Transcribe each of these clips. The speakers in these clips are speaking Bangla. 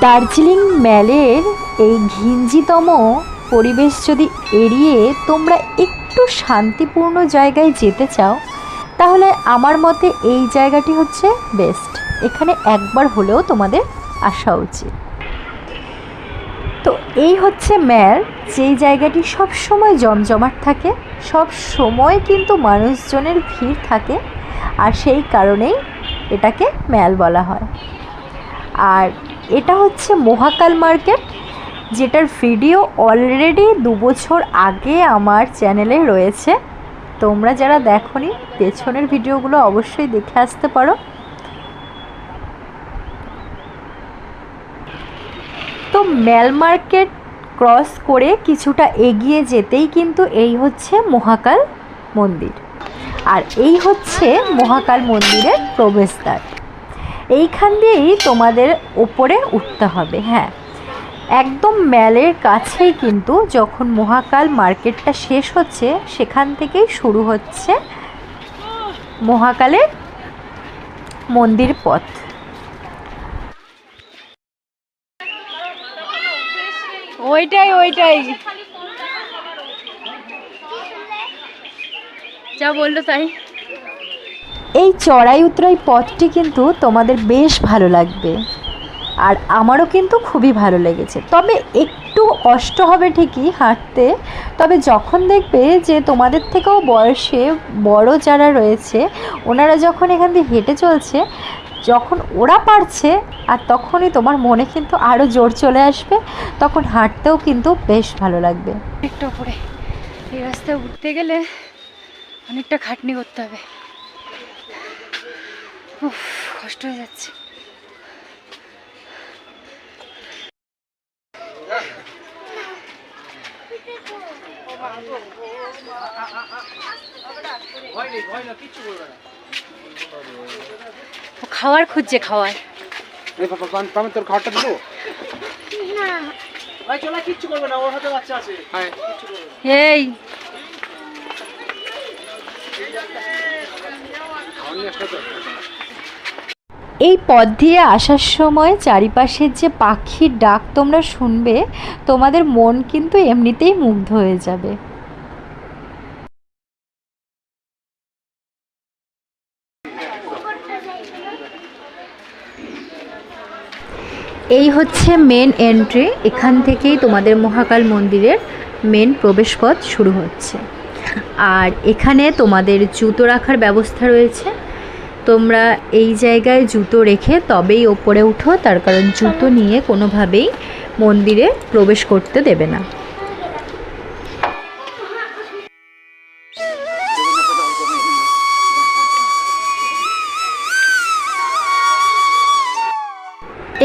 দার্জিলিং ম্যালের এই ঘিঞ্জিতম পরিবেশ যদি এড়িয়ে তোমরা একটু শান্তিপূর্ণ জায়গায় যেতে চাও, তাহলে আমার মতে এই জায়গাটি হচ্ছে বেস্ট। এখানে একবার হলেও তোমাদের আসা উচিত। তো এই হচ্ছে ম্যাল যেই জায়গাটি সব সময় জমজমাট থাকে সব সময় কিন্তু মানুষজনের ভিড় থাকে, আর সেই কারণেই এটাকে ম্যাল বলা হয়। আর এটা হচ্ছে মহাকাল মার্কেট, যেটার ভিডিও অলরেডি দু বছর আগে আমার চ্যানেলে রয়েছে। তোমরা যারা দেখোনি, পেছনের ভিডিওগুলো অবশ্যই দেখে আসতে পারো। তো ম্যাল মার্কেট ক্রস করে কিছুটা এগিয়ে যেতেই কিন্তু এই হচ্ছে মহাকাল মন্দির। আর এই হচ্ছে মহাকাল মন্দিরের প্রবেশদ্বার। এইখান দিয়েই তোমাদের ওপরে উঠতে হবে হ্যাঁ। একদম ম্যালের কাছেই কিন্তু যখন মহাকাল মার্কেটটা শেষ হচ্ছে, সেখান থেকেই শুরু হচ্ছে মহাকালের মন্দির পথ। ওইটাই ওইটাই। যা বলল তাই। এই চড়াই উতরাই পথটি কিন্তু তোমাদের বেশ ভালো লাগবে। আর আমারও কিন্তু খুবই ভালো লেগেছে। তবে একটু কষ্ট হবে ঠিকই হাঁটতে। তবে যখন দেখবে যে তোমাদের থেকেও বয়সে বড় যারা রয়েছে, ওনারা যখন এখান দিয়ে হেঁটে চলছে, যখন ওরা পারছে, আর তখনই তোমার মনে কিন্তু আরও জোর চলে আসবে, তখন হাঁটতেও কিন্তু বেশ ভালো লাগবে। একটু উপরে, এই রাস্তায় উঠতে গেলে অনেকটা খাটনি করতে হবে। কষ্ট হয়ে যাচ্ছে। খাওয়ার খুঁজছে খাওয়ার। এই বাবা পান পান তোর খাওয়াটা দিবো? ভাই চলা কিচ্ছু করবে না ওর হাতে বাচ্চা আছে। হ্যাঁ। এই। খাওয়ার নিয়ে আসলে তো। এই পথ দিয়ে আসার সময় চারিপাশের যে পাখির ডাক তোমরা শুনবে, তোমাদের মন কিন্তু এমনিতেই মুগ্ধ হয়ে যাবে। এই হচ্ছে মেন এন্ট্রি এখান থেকেই তোমাদের মহাকাল মন্দিরের মেন প্রবেশপথ শুরু হচ্ছে। আর এখানে তোমাদের জুতো রাখার ব্যবস্থা রয়েছে। তোমরা এই জায়গায় জুতো রেখে তবেই ওপরে উঠো, তার কারণ জুতো নিয়ে কোনোভাবেই মন্দিরে প্রবেশ করতে দেবে না।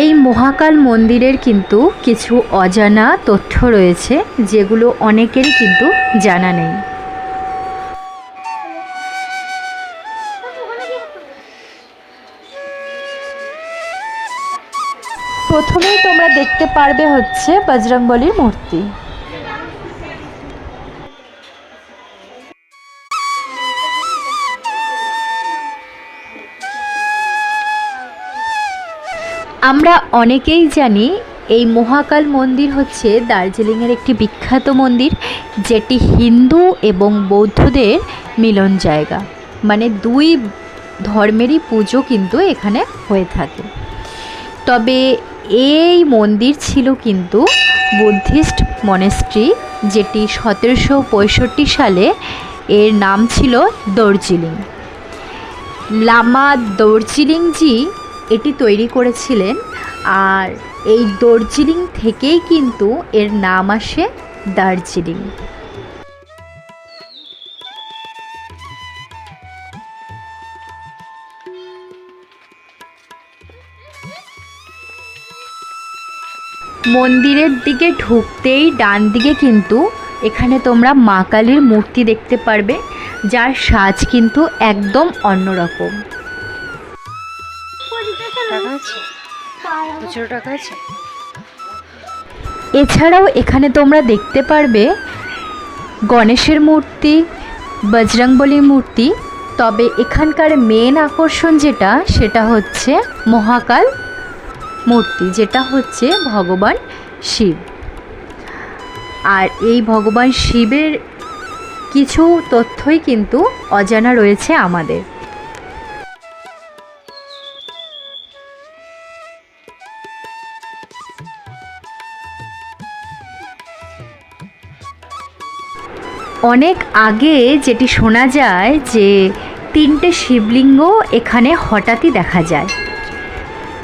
এই মহাকাল মন্দিরের কিন্তু কিছু অজানা তথ্য রয়েছে, যেগুলো অনেকেরই কিন্তু জানা নেই। প্রথমেই তোমরা দেখতে পারবে হচ্ছে বজরংবলীর মূর্তি। আমরা অনেকেই জানি এই মহাকাল মন্দির হচ্ছে দার্জিলিংয়ের একটি বিখ্যাত মন্দির, যেটি হিন্দু এবং বৌদ্ধদের মিলন জায়গা। মানে দুই ধর্মেরই পুজো কিন্তু এখানে হয়ে থাকে। তবে এই মন্দির ছিল কিন্তু বুদ্ধিস্ট মনেস্ট্রি, যেটি সতেরোশো পঁয়ষট্টি সালে এর নাম ছিল দর্জিলিং লামা দর্জিলিংজি এটি তৈরি করেছিলেন আর এই দর্জিলিং থেকেই কিন্তু এর নাম আসে দার্জিলিং। মন্দিরের দিকে ঢুকতেই ডান দিকে কিন্তু এখানে তোমরা মা কালীর মূর্তি দেখতে পারবে যার সাজ কিন্তু একদম অন্যরকম। এছাড়াও এখানে তোমরা দেখতে পারবে গণেশের মূর্তি বজরংবলী মূর্তি তবে এখানকার মেন আকর্ষণ যেটা সেটা হচ্ছে মহাকাল মূর্তি, যেটা হচ্ছে ভগবান শিব। আর এই ভগবান শিবের কিছু তথ্যই কিন্তু অজানা রয়েছে আমাদের। অনেক আগে যেটি শোনা যায় যে তিনটে শিবলিঙ্গ এখানে হঠাৎই দেখা যায়।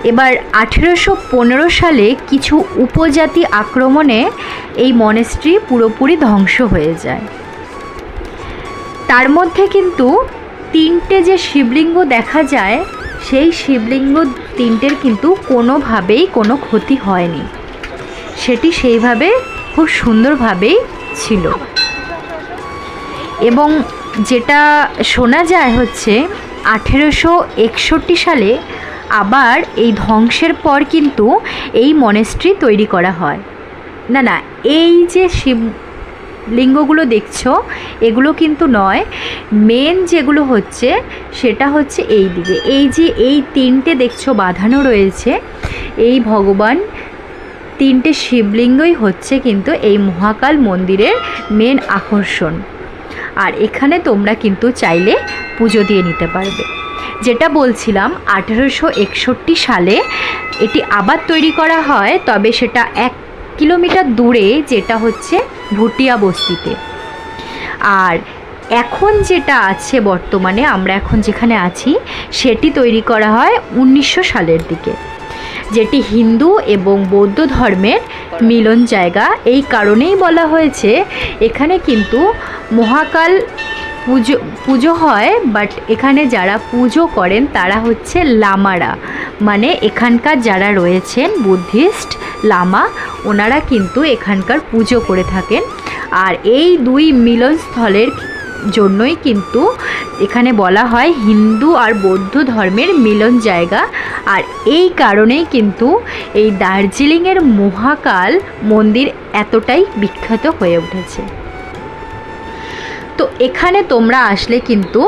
এবার আঠেরোশো পনেরো সালে কিছু উপজাতি আক্রমণে এই মনেস্ট্রি পুরোপুরি ধ্বংস হয়ে যায়। তার মধ্যে কিন্তু তিনটে যে শিবলিঙ্গ দেখা যায়, সেই শিবলিঙ্গ তিনটের কিন্তু কোনোভাবেই কোনো ক্ষতি হয়নি। সেটি সেইভাবে খুব সুন্দরভাবেই ছিল। এবং যেটা শোনা যায় হচ্ছে, আঠেরোশো একষট্টি সালে আবার এই ধ্বংসের পর কিন্তু এই মনেস্ট্রি তৈরি করা হয়। না না, এই যে শিব লিঙ্গগুলো দেখছ, এগুলো কিন্তু নয়। মেন যেগুলো হচ্ছে, সেটা হচ্ছে এই দিকে। এই যে এই তিনটে দেখছ বাঁধানো রয়েছে, এই ভগবান তিনটে শিবলিঙ্গই হচ্ছে কিন্তু এই মহাকাল মন্দিরের মেন আকর্ষণ। আর এখানে তোমরা কিন্তু চাইলে পুজো দিয়ে নিতে পারবে। যেটা বলছিলাম, আঠেরোশো একষট্টি সালে এটি আবার তৈরি করা হয়, তবে সেটা এক কিলোমিটার দূরে, যেটা হচ্ছে ভুটিয়া বস্তিতে। আর এখন যেটা আছে বর্তমানে, আমরা এখন যেখানে আছি, সেটি তৈরি করা হয় উনিশশো সালের দিকে। যেটি হিন্দু এবং বৌদ্ধ ধর্মের মিলন জায়গা। এই কারণেই বলা হয়েছে, এখানে কিন্তু মহাকাল পুজো পুজো হয় বাট এখানে যারা পুজো করেন, তারা হচ্ছে লামারা। মানে এখানকার যারা রয়েছেন বুদ্ধিস্ট লামা, ওনারা কিন্তু এখানকার পুজো করে থাকেন। আর এই দুই মিলনস্থলের জন্যই কিন্তু এখানে বলা হয় হিন্দু আর বৌদ্ধ ধর্মের মিলন জায়গা। আর এই কারণেই কিন্তু এই দার্জিলিংয়ের মহাকাল মন্দির এতটাই বিখ্যাত হয়ে উঠেছে। তো এখানে তোমরা আসলে কিন্তু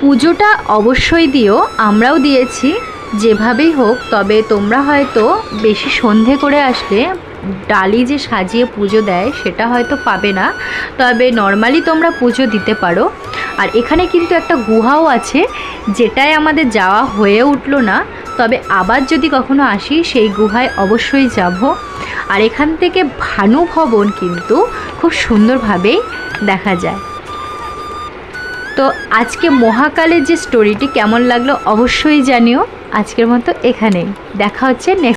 পুজোটা অবশ্যই দিও। আমরাও দিয়েছি, যেভাবেই হোক, তবে তোমরা হয়তো বেশি সন্ধে করে আসলে ডালি যে সাজিয়ে পুজো দেয়, সেটা হয়তো পাবে না। তবে নর্মালি তোমরা পুজো দিতে পারো। আর এখানে কিন্তু একটা গুহাও আছে যেটাই আমাদের যাওয়া হয়ে উঠল না। তবে আবার যদি কখনো আসি, সেই গুহায় অবশ্যই যাব। আর এখান থেকে ভানু ভবন কিন্তু খুব সুন্দরভাবেই দেখা যায়। তো আজকে মহাকালের যে স্টোরিটি কেমন লাগল অবশ্যই জানিও। আজকের মতো এখানেই। দেখা হচ্ছে নেক্সট